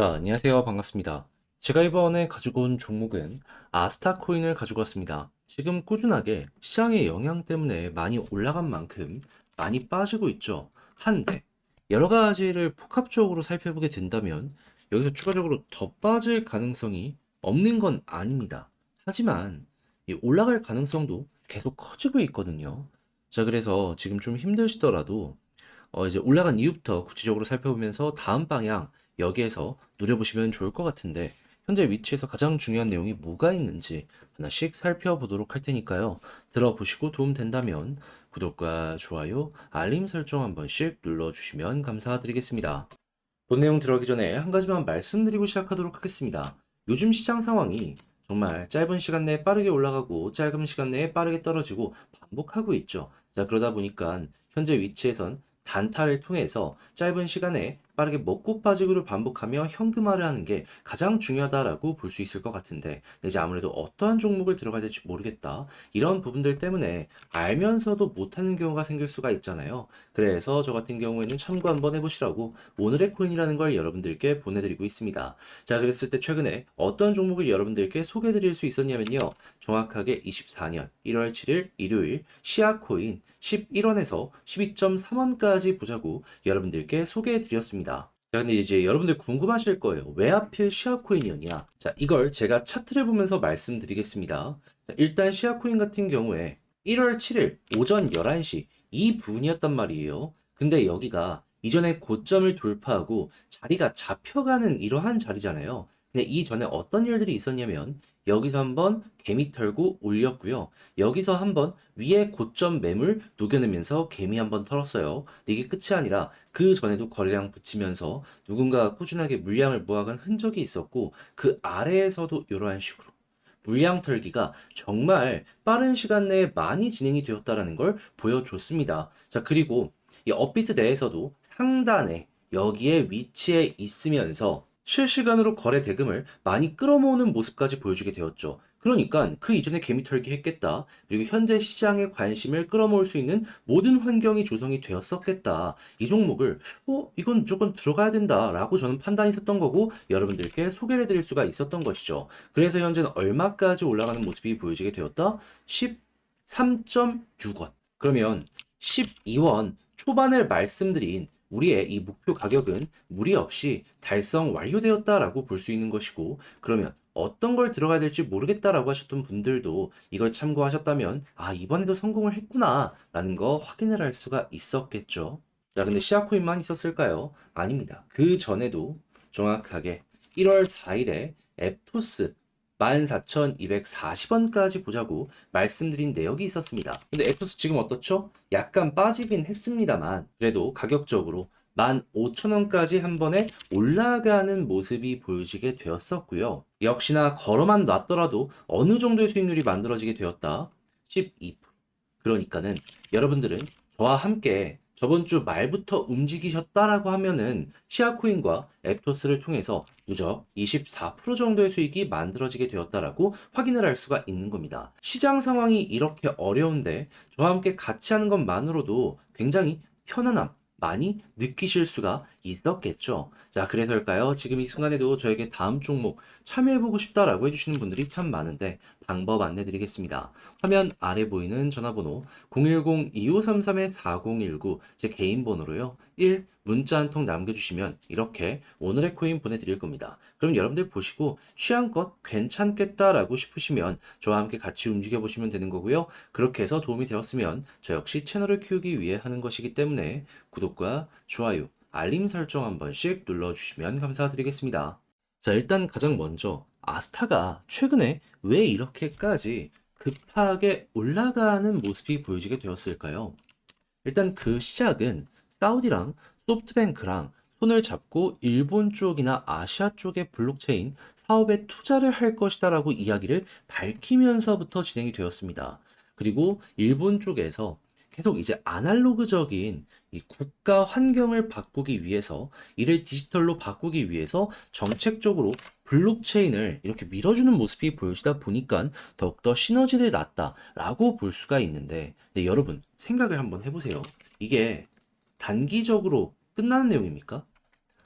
자, 안녕하세요. 반갑습니다. 제가 이번에 가지고 온 종목은 아스타 코인을 가지고 왔습니다. 지금 꾸준하게 시장의 영향 때문에 많이 올라간 만큼 많이 빠지고 있죠. 한데, 여러 가지를 복합적으로 살펴보게 된다면 여기서 추가적으로 더 빠질 가능성이 없는 건 아닙니다. 하지만 이 올라갈 가능성도 계속 커지고 있거든요. 자, 그래서 지금 좀 힘드시더라도 어, 이제 올라간 이유부터 구체적으로 살펴보면서 다음 방향 여기에서 노려보시면 좋을 것 같은데 현재 위치에서 가장 중요한 내용이 뭐가 있는지 하나씩 살펴보도록 할 테니까요. 들어보시고 도움 된다면 구독과 좋아요, 알림 설정 한 번씩 눌러주시면 감사드리겠습니다. 본 내용 들어가기 전에 한 가지만 말씀드리고 시작하도록 하겠습니다. 요즘 시장 상황이 정말 짧은 시간 내에 빠르게 올라가고 짧은 시간 내에 빠르게 떨어지고 반복하고 있죠. 자, 그러다 보니까 현재 위치에선 단타를 통해서 짧은 시간에 빠르게 먹고 빠지기를 반복하며 현금화를 하는 게 가장 중요하다라고 볼 수 있을 것 같은데 이제 아무래도 어떠한 종목을 들어가야 될지 모르겠다. 이런 부분들 때문에 알면서도 못하는 경우가 생길 수가 있잖아요. 그래서 저 같은 경우에는 참고 한번 해보시라고 오늘의 코인이라는 걸 여러분들께 보내드리고 있습니다. 자 그랬을 때 최근에 어떤 종목을 여러분들께 소개해드릴 수 있었냐면요. 정확하게 24년 1월 7일 일요일 시아코인 11원에서 12.3원까지 보자고 여러분들께 소개해 드렸습니다. 자, 근데 이제 여러분들 궁금하실 거예요. 왜 하필 시아코인이었냐? 자, 이걸 제가 차트를 보면서 말씀드리겠습니다. 자, 일단 시아코인 같은 경우에 1월 7일 오전 11시 이 부분이었단 말이에요. 근데 여기가 이전에 고점을 돌파하고 자리가 잡혀가는 이러한 자리잖아요. 근데 이전에 어떤 일들이 있었냐면 여기서 한번 개미 털고 올렸고요. 여기서 한번 위에 고점 매물 녹여내면서 개미 한번 털었어요. 이게 끝이 아니라 그 전에도 거래량 붙이면서 누군가가 꾸준하게 물량을 모아간 흔적이 있었고 그 아래에서도 이러한 식으로 물량 털기가 정말 빠른 시간 내에 많이 진행이 되었다라는 걸 보여줬습니다. 자, 그리고 이 업비트 내에서도 상단에 여기에 위치해 있으면서 실시간으로 거래 대금을 많이 끌어모으는 모습까지 보여주게 되었죠. 그러니까 그 이전에 개미 털기 했겠다. 그리고 현재 시장의 관심을 끌어모을 수 있는 모든 환경이 조성이 되었었겠다. 이 종목을 어 이건 무조건 들어가야 된다라고 저는 판단이 섰던 거고 여러분들께 소개를 해드릴 수가 있었던 것이죠. 그래서 현재는 얼마까지 올라가는 모습이 보여지게 되었다? 13.6원. 그러면 12원 초반을 말씀드린 우리의 이 목표 가격은 무리 없이 달성 완료되었다라고 볼 수 있는 것이고, 그러면 어떤 걸 들어가야 될지 모르겠다라고 하셨던 분들도 이걸 참고하셨다면, 아, 이번에도 성공을 했구나라는 거 확인을 할 수가 있었겠죠. 자, 근데 시아코인만 있었을까요? 아닙니다. 그 전에도 정확하게 1월 4일에 앱토스 14,240원까지 보자고 말씀드린 내역이 있었습니다. 근데 앱토스 지금 어떻죠? 약간 빠지긴 했습니다만 그래도 가격적으로 15,000원까지 한 번에 올라가는 모습이 보여지게 되었었고요. 역시나 걸어만 놨더라도 어느 정도의 수익률이 만들어지게 되었다? 12%. 그러니까는 여러분들은 저와 함께 저번 주 말부터 움직이셨다라고 하면은 시아코인과 앱토스를 통해서 누적 24% 정도의 수익이 만들어지게 되었다라고 확인을 할 수가 있는 겁니다. 시장 상황이 이렇게 어려운데 저와 함께 같이 하는 것만으로도 굉장히 편안함, 많이 느끼실 수가 있었겠죠. 자, 그래서일까요? 지금 이 순간에도 저에게 다음 종목 참여해보고 싶다라고 해주시는 분들이 참 많은데 방법 안내드리겠습니다. 화면 아래 보이는 전화번호 010-2533-4019 제 개인 번호로요. 1. 문자 한 통 남겨주시면 이렇게 오늘의 코인 보내드릴 겁니다. 그럼 여러분들 보시고 취향껏 괜찮겠다라고 싶으시면 저와 함께 같이 움직여 보시면 되는 거고요. 그렇게 해서 도움이 되었으면 저 역시 채널을 키우기 위해 하는 것이기 때문에 구독과 좋아요, 알림 설정 한 번씩 눌러주시면 감사드리겠습니다. 자, 일단 가장 먼저 아스타가 최근에 왜 이렇게까지 급하게 올라가는 모습이 보여지게 되었을까요? 일단 그 시작은 사우디랑 소프트뱅크랑 손을 잡고 일본 쪽이나 아시아 쪽의 블록체인 사업에 투자를 할 것이다 라고 이야기를 밝히면서부터 진행이 되었습니다. 그리고 일본 쪽에서 계속 이제 아날로그적인 이 국가 환경을 바꾸기 위해서 이를 디지털로 바꾸기 위해서 정책적으로 블록체인을 이렇게 밀어주는 모습이 보여지다 보니까 더욱더 시너지를 났다라고 볼 수가 있는데 네, 여러분 생각을 한번 해보세요. 이게 단기적으로 끝나는 내용입니까?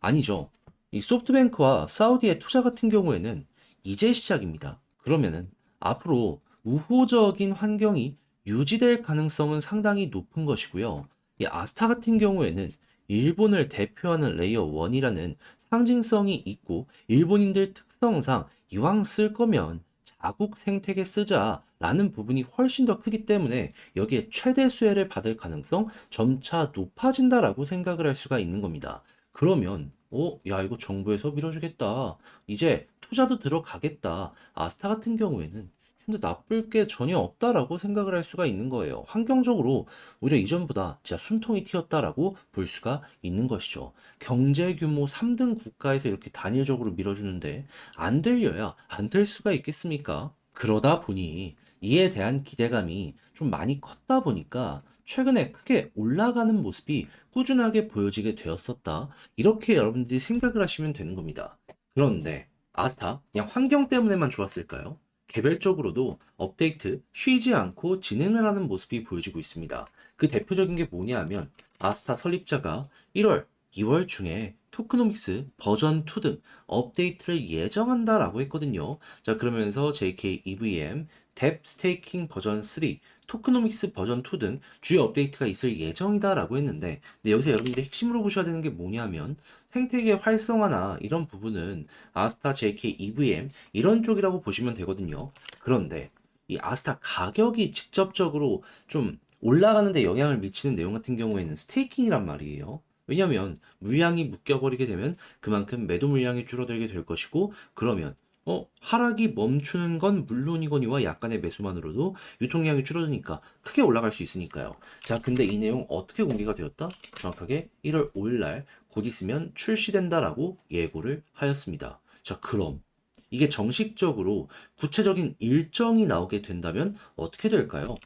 아니죠. 이 소프트뱅크와 사우디의 투자 같은 경우에는 이제 시작입니다. 그러면은 앞으로 우호적인 환경이 유지될 가능성은 상당히 높은 것이고요. 이 아스타 같은 경우에는 일본을 대표하는 레이어 1이라는 상징성이 있고 일본인들 특성상 이왕 쓸 거면 자국 생태계 쓰자라는 부분이 훨씬 더 크기 때문에 여기에 최대 수혜를 받을 가능성 점차 높아진다라고 생각을 할 수가 있는 겁니다. 그러면 어, 야, 이거 정부에서 밀어주겠다. 이제 투자도 들어가겠다. 아스타 같은 경우에는 현재 나쁠 게 전혀 없다라고 생각을 할 수가 있는 거예요. 환경적으로 오히려 이전보다 진짜 숨통이 튀었다라고 볼 수가 있는 것이죠. 경제 규모 3등 국가에서 이렇게 단일적으로 밀어주는데 안 들려야 안 될 수가 있겠습니까? 그러다 보니 이에 대한 기대감이 좀 많이 컸다 보니까 최근에 크게 올라가는 모습이 꾸준하게 보여지게 되었었다. 이렇게 여러분들이 생각을 하시면 되는 겁니다. 그런데 아스타 그냥 환경 때문에만 좋았을까요? 개별적으로도 업데이트 쉬지 않고 진행을 하는 모습이 보여지고 있습니다. 그 대표적인 게 뭐냐 하면 아스타 설립자가 1월, 2월 중에 토크노믹스 버전 2 등 업데이트를 예정한다라고 했거든요. 자, 그러면서 JK EVM, 뎁 스테이킹 버전 3, 토크노믹스 버전 2 등 주요 업데이트가 있을 예정이다라고 했는데 근데 여기서 여러분들이 핵심으로 보셔야 되는 게 뭐냐면 생태계 활성화나 이런 부분은 아스타 JK EVM 이런 쪽이라고 보시면 되거든요. 그런데 이 아스타 가격이 직접적으로 좀 올라가는데 영향을 미치는 내용 같은 경우에는 스테이킹이란 말이에요. 왜냐면 물량이 묶여버리게 되면 그만큼 매도 물량이 줄어들게 될 것이고 그러면 어, 하락이 멈추는 건 물론이거니와 약간의 매수만으로도 유통량이 줄어드니까 크게 올라갈 수 있으니까요. 자, 근데 이 내용 어떻게 공개가 되었다? 정확하게 1월 5일 날 곧 있으면 출시된다라고 예고를 하였습니다. 자, 그럼 이게 정식적으로 구체적인 일정이 나오게 된다면 어떻게 될까요?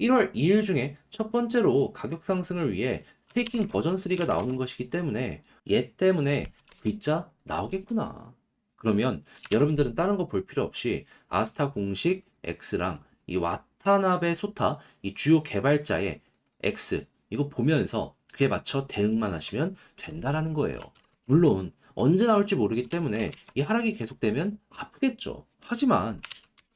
1월 2일 중에 첫 번째로 가격 상승을 위해 스테이킹 버전 3가 나오는 것이기 때문에 얘 때문에 V자 나오겠구나. 그러면 여러분들은 다른 거 볼 필요 없이 아스타 공식 X랑 이 와타나베 소타 이 주요 개발자의 X 이거 보면서 그에 맞춰 대응만 하시면 된다라는 거예요. 물론 언제 나올지 모르기 때문에 이 하락이 계속되면 아프겠죠. 하지만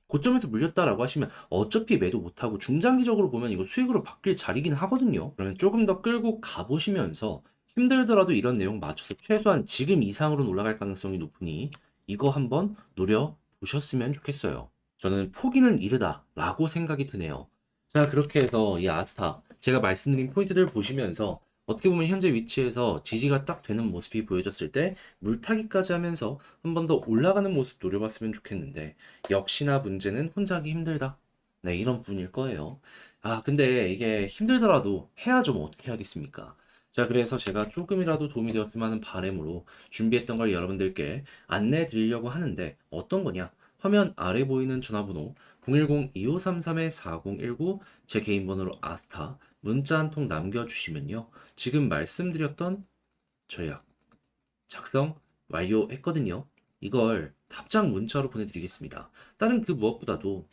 고점에서 물렸다라고 하시면 어차피 매도 못하고 중장기적으로 보면 이거 수익으로 바뀔 자리긴 하거든요. 그러면 조금 더 끌고 가보시면서 힘들더라도 이런 내용 맞춰서 최소한 지금 이상으로는 올라갈 가능성이 높으니 이거 한번 노려보셨으면 좋겠어요. 저는 포기는 이르다 라고 생각이 드네요. 자, 그렇게 해서 이 아스타 제가 말씀드린 포인트들 보시면서 어떻게 보면 현재 위치에서 지지가 딱 되는 모습이 보여졌을 때 물타기까지 하면서 한 번 더 올라가는 모습 노려봤으면 좋겠는데 역시나 문제는 혼자 하기 힘들다. 네, 이런 부분일 거예요. 아, 근데 이게 힘들더라도 해야죠. 뭐 어떻게 하겠습니까? 자, 그래서 제가 조금이라도 도움이 되었으면 하는 바람으로 준비했던 걸 여러분들께 안내해 드리려고 하는데 어떤 거냐? 화면 아래 보이는 전화번호 010-2533-4019 제 개인 번호로 아스타 문자 한 통 남겨주시면요. 지금 말씀드렸던 저약 작성 완료했거든요. 이걸 답장 문자로 보내드리겠습니다. 다른 그 무엇보다도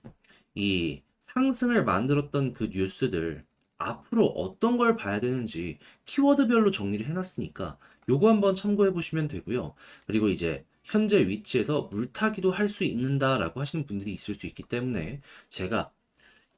이 상승을 만들었던 그 뉴스들 앞으로 어떤 걸 봐야 되는지 키워드별로 정리를 해놨으니까 요거 한번 참고해 보시면 되고요. 그리고 이제 현재 위치에서 물타기도 할 수 있는다라고 하시는 분들이 있을 수 있기 때문에 제가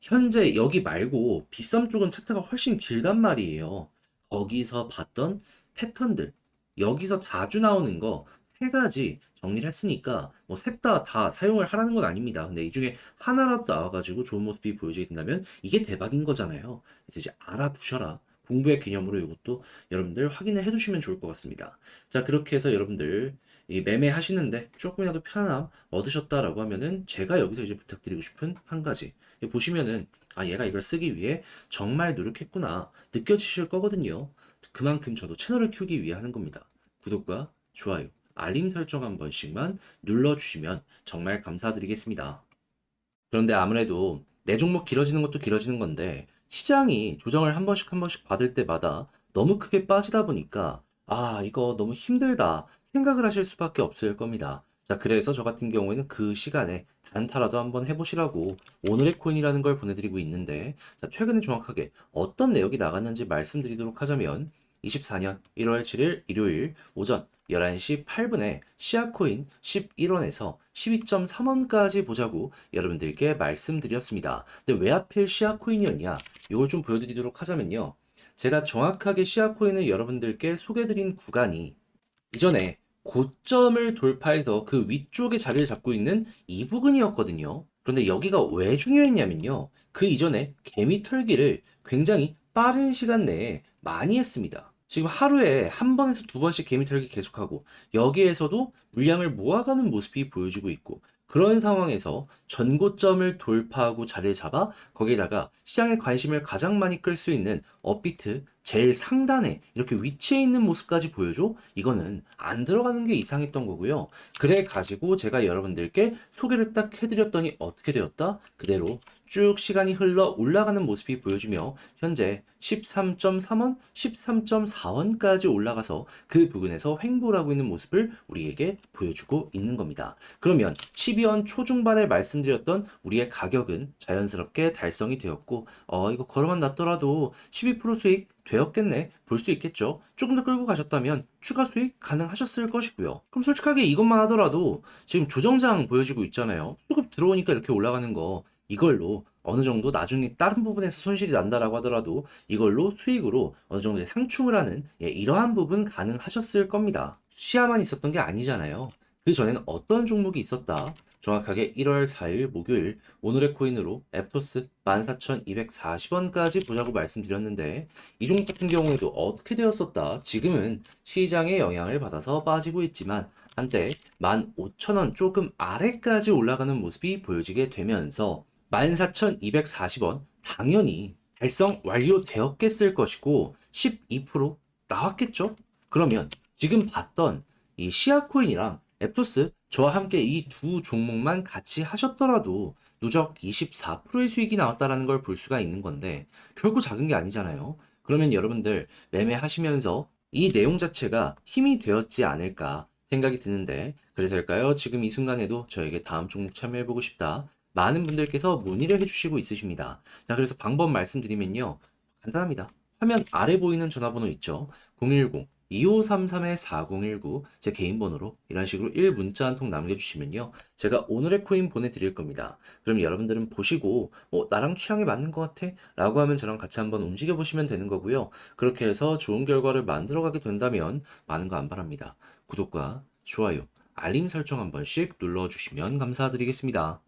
현재 여기 말고 비썸 쪽은 차트가 훨씬 길단 말이에요. 거기서 봤던 패턴들, 여기서 자주 나오는 거 세 가지 정리를 했으니까 뭐셋다다 사용을 하라는 건 아닙니다. 근데 이 중에 하나라도 나와가지고 좋은 모습이 보여지게 된다면 이게 대박인 거잖아요. 그래서 이제 알아두셔라. 공부의 개념으로 이것도 여러분들 확인을 해두시면 좋을 것 같습니다. 자, 그렇게 해서 여러분들 이 매매 하시는데 조금이라도 편함 얻으셨다라고 하면은 제가 여기서 이제 부탁드리고 싶은 한 가지 보시면은 아 얘가 이걸 쓰기 위해 정말 노력했구나 느껴지실 거거든요. 그만큼 저도 채널을 키우기 위해 하는 겁니다. 구독과 좋아요, 알림 설정 한 번씩만 눌러주시면 정말 감사드리겠습니다. 그런데 아무래도 내 종목 길어지는 것도 길어지는 건데 시장이 조정을 한 번씩 한 번씩 받을 때마다 너무 크게 빠지다 보니까 아 이거 너무 힘들다 생각을 하실 수밖에 없을 겁니다. 자 그래서 저 같은 경우에는 그 시간에 단타라도 한번 해보시라고 오늘의 코인이라는 걸 보내드리고 있는데 자 최근에 정확하게 어떤 내역이 나갔는지 말씀드리도록 하자면 2024년 1월 7일 일요일 오전 11시 8분에 시아코인 11원에서 12.3원까지 보자고 여러분들께 말씀드렸습니다. 근데 왜 하필 시아코인이었냐? 이걸 좀 보여드리도록 하자면요. 제가 정확하게 시아코인을 여러분들께 소개드린 구간이 이전에 고점을 돌파해서 그 위쪽에 자리를 잡고 있는 이 부근이었거든요. 그런데 여기가 왜 중요했냐면요. 그 이전에 개미 털기를 굉장히 빠른 시간 내에 많이 했습니다. 지금 하루에 한 번에서 두 번씩 개미 털기 계속하고 여기에서도 물량을 모아가는 모습이 보여지고 있고 그런 상황에서 전고점을 돌파하고 자리를 잡아 거기에다가 시장의 관심을 가장 많이 끌 수 있는 업비트 제일 상단에 이렇게 위치해 있는 모습까지 보여줘? 이거는 안 들어가는 게 이상했던 거고요. 그래 가지고 제가 여러분들께 소개를 딱 해드렸더니 어떻게 되었다? 그대로 쭉 시간이 흘러 올라가는 모습이 보여지며 현재 13.3원, 13.4원까지 올라가서 그 부근에서 횡보를 하고 있는 모습을 우리에게 보여주고 있는 겁니다. 그러면 12원 초중반에 말씀드렸던 우리의 가격은 자연스럽게 달성이 되었고 어 이거 걸어만 놨더라도 12% 수익 되었겠네 볼 수 있겠죠. 조금 더 끌고 가셨다면 추가 수익 가능하셨을 것이고요. 그럼 솔직하게 이것만 하더라도 지금 조정장 보여지고 있잖아요. 수급 들어오니까 이렇게 올라가는 거 이걸로 어느 정도 나중에 다른 부분에서 손실이 난다라고 하더라도 이걸로 수익으로 어느 정도의 상충을 하는 예, 이러한 부분 가능하셨을 겁니다. 시야만 있었던 게 아니잖아요. 그 전에는 어떤 종목이 있었다. 정확하게 1월 4일 목요일 오늘의 코인으로 에프토스 14,240원까지 보자고 말씀드렸는데 이 종목 같은 경우에도 어떻게 되었었다. 지금은 시장의 영향을 받아서 빠지고 있지만 한때 15,000원 조금 아래까지 올라가는 모습이 보여지게 되면서 14,240원 당연히 달성 완료되었겠을 것이고 12% 나왔겠죠? 그러면 지금 봤던 이 시아코인이랑 앱토스 저와 함께 이 두 종목만 같이 하셨더라도 누적 24%의 수익이 나왔다라는 걸 볼 수가 있는 건데 결코 작은 게 아니잖아요. 그러면 여러분들 매매하시면서 이 내용 자체가 힘이 되었지 않을까 생각이 드는데 그래서일까요? 지금 이 순간에도 저에게 다음 종목 참여해보고 싶다. 많은 분들께서 문의를 해주시고 있으십니다. 자, 그래서 방법 말씀드리면요. 간단합니다. 화면 아래 보이는 전화번호 있죠? 010 2533-4019 제 개인 번호로 이런 식으로 1 문자 한 통 남겨주시면요. 제가 오늘의 코인 보내드릴 겁니다. 그럼 여러분들은 보시고 어, 나랑 취향이 맞는 것 같아? 라고 하면 저랑 같이 한번 움직여보시면 되는 거고요. 그렇게 해서 좋은 결과를 만들어가게 된다면 많은 거 안 바랍니다. 구독과 좋아요, 알림 설정 한 번씩 눌러주시면 감사드리겠습니다.